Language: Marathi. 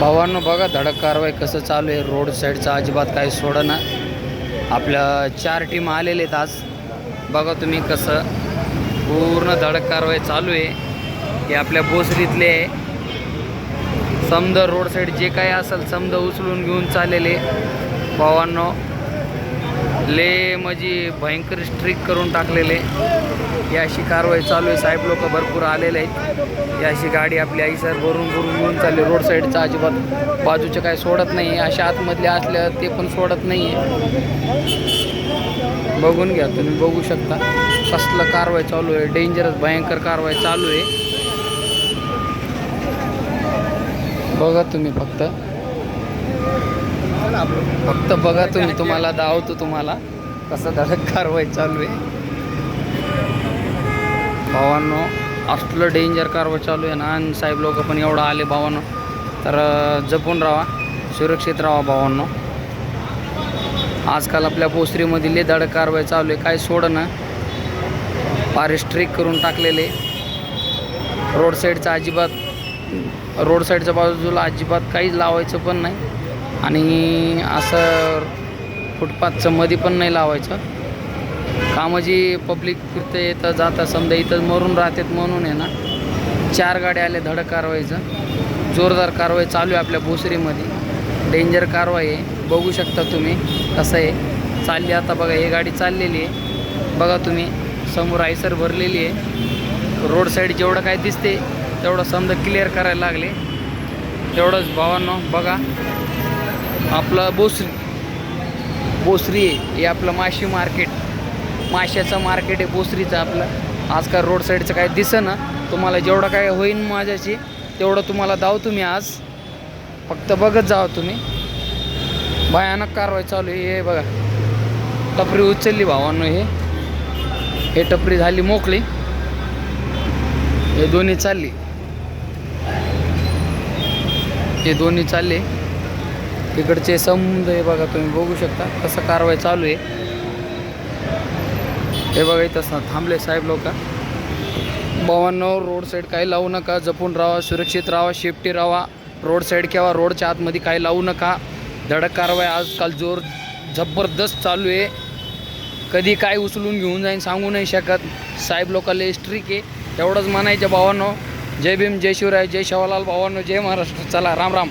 भावांनो बघा धडक कारवाई कसं चालू आहे. रोड साईडचा अजिबात काही सोडना. आपल्या चार टीम आलेले आहेत आज. बघा तुम्ही कसं पूर्ण धडक कारवाई चालू आहे. हे आपल्या बोसरीतले आहे. समजा रोड साईड जे काही असेल समजा उचलून घेऊन चाललेले. भावांनो ले म्हणजे भयंकर स्ट्रिक करून टाकलेले. ही अशी कारवाई चालू आहे. साहेब लोक भरपूर आलेले आहेत. या अशी गाडी आपली आई सर भरून भरून घेऊन चालली. रोड साईडचा अजिबात बाजूचे काय सोडत नाही. अशा आतमधले असल्या ते पण सोडत नाही आहे बघून घ्या. तुम्ही बघू शकता. कसलं कारवाई चालू आहे. डेंजरस भयंकर कारवाई चालू आहे. बघा तुम्ही फक्त. फक्त बघा तुम्ही तुम्हाला दावतो तुम्हाला. कसं धडक कारवाई चालू आहे. भावांनो असलं डेंजर कारवाई चालू आहे ना आणि साहेब लोक पण एवढं आले भावांनो. तर जपून राहा सुरक्षित राहा भावांनो. आजकाल आपल्या पोसरीमध्ये लय धडक कारवाई चालू आहे. काय सोड ना. फार स्ट्रिक करून टाकलेले. रोड साईडचा अजिबात रोड साईडच्या बाजूला अजिबात काहीच लावायचं पण नाही. आणि असं फुटपाथचं मध्ये पण नाही लावायचं. कामं जी पब्लिक फिरते येतं जातं समजा इथं मरून राहतात म्हणून आहे ना चार गाड्या आल्या धडक कारवाईचं. जोरदार कारवाई चालू आहे आपल्या भोसरीमध्ये. डेंजर कारवाई आहे. बघू शकता तुम्ही कसं आहे. चालली आता बघा ही गाडी चाललेली आहे. बघा तुम्ही समोर आयसर भरलेली आहे. रोड साईड जेवढं काय दिसते तेवढं समजा क्लिअर करायला लागले. तेवढंच भावांनो बघा. आपलं बोसरी बोसरी आहे हे आपलं माशी मार्केट. माशाचं मार्केट आहे बोसरीचं आपलं. आजकाल रोड साईडचं काय दिसं ना तुम्हाला जेवढं काय होईन माझ्याशी तेवढं तुम्हाला दाव तुम्ही आज. फक्त बघत जावा तुम्ही. भयानक कारवाई चालू आहे हे बघा. टपरी उचलली भावांनो हे. हे टपरी झाली मोकळी. हे दोन्ही चालली. हे दोन्ही चालले. तिकडचे समुद्र हे बघा तुम्ही बघू शकता. कसं कारवाई चालू आहे. हे बघा इथं थांबले साहेब लोक. भावांनो रोड साईड काही लावू नका. जपून राहा सुरक्षित राहा शेफ्टी राहा. रोड साईड किंवा रोडच्या आतमध्ये काही लावू नका. धडक कारवाई आजकाल जोर जबरदस्त चालू आहे. कधी काय उचलून घेऊन जाईन सांगू नाही शकत. साहेब लोकांना स्ट्रिक आहे. एवढंच म्हणायचं भावांनो जय भीम जय शिवराय जय शवालाल भावांनो जय महाराष्ट्र. चला राम राम.